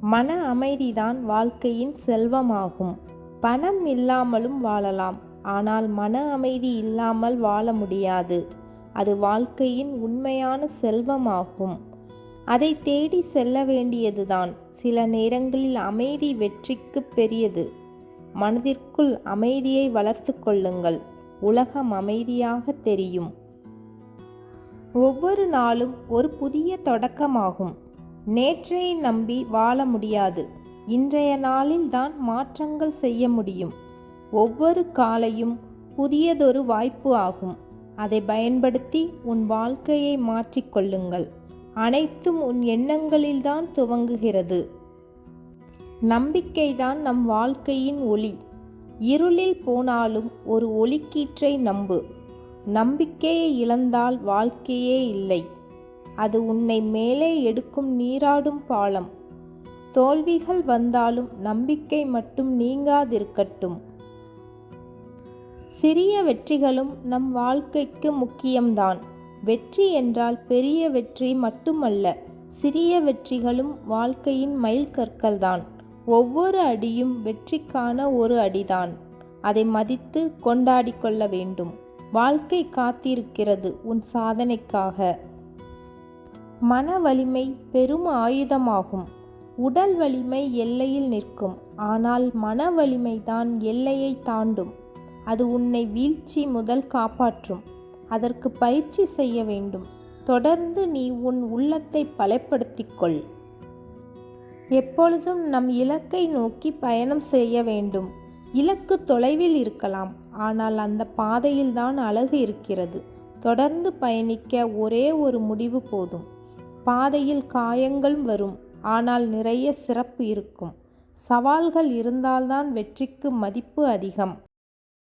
மன அமைதிதான் வாழ்க்கையின் செல்வமாகும். பணம் இல்லாமலும் வாழலாம். ஆனால் மன அமைதி இல்லாமல் வாழ முடியாது. அது வாழ்க்கையின் உண்மையான செல்வமாகும். அதை தேடி செல்ல வேண்டியதுதான். சில நேரங்களில் அமைதி வெற்றிக்கு பெரியது. மனதிற்குள் அமைதியை வளர்த்து கொள்ளுங்கள். உலகம் அமைதியாக தெரியும். ஒவ்வொரு நாளும் ஒரு புதிய தொடக்கமாகும். நேற்றை நம்பி வாழ முடியாது. இன்றைய நாளில் தான் மாற்றங்கள் செய்ய முடியும். ஒவ்வொரு காலையும் புதியதொரு வாய்ப்பு ஆகும். அதை பயன்படுத்தி உன் வாழ்க்கையை மாற்றிக்கொள்ளுங்கள் அனைத்தும் உன் எண்ணங்களில்தான் துவங்குகிறது. நம்பிக்கைதான் நம் வாழ்க்கையின் ஒளி. இருளில் போனாலும் ஒரு ஒளிக்கீற்றை நம்பு. நம்பிக்கையை இழந்தால் வாழ்க்கையே இல்லை. அது உன்னை மேலே எடுக்கும் நீராடும் பாலம். தோல்விகள் வந்தாலும் நம்பிக்கை மட்டும் நீங்காதிருக்கட்டும். சிறிய வெற்றிகளும் நம் வாழ்க்கைக்கு முக்கியம்தான். வெற்றி என்றால் பெரிய வெற்றி மட்டுமல்ல சிறிய வெற்றிகளும் வாழ்க்கையின் மைல்கற்கள்தான் ஒவ்வொரு அடியும் வெற்றிக்கான ஒரு அடிதான். அதை மதித்து கொண்டாடிக்கொள்ள வேண்டும். வாழ்க்கை காத்திருக்கிறது உன் சாதனைக்காக. மன வலிமை பெரும் ஆயுதமாகும். உடல் வலிமை எல்லையில் நிற்கும். ஆனால் மன வலிமைதான் எல்லையை தாண்டும். அது உன்னை வீழ்ச்சி முதல் காப்பாற்றும். அதற்கு பயிற்சி செய்ய வேண்டும். தொடர்ந்து நீ உன் உள்ளத்தை பலப்படுத்திக் கொள் எப்பொழுதும் நம் இலக்கை நோக்கி பயணம் செய்ய வேண்டும். இலக்கு தொலைவில் இருக்கலாம். ஆனால் அந்த பாதையில்தான் அழகு இருக்கிறது. தொடர்ந்து பயணிக்க ஒரே ஒரு முடிவு போதும். பாதையில் காயங்கள் வரும். ஆனால் நிறைய சிறப்பு இருக்கும். சவால்கள் இருந்தால்தான் வெற்றிக்கு மதிப்பு அதிகம்.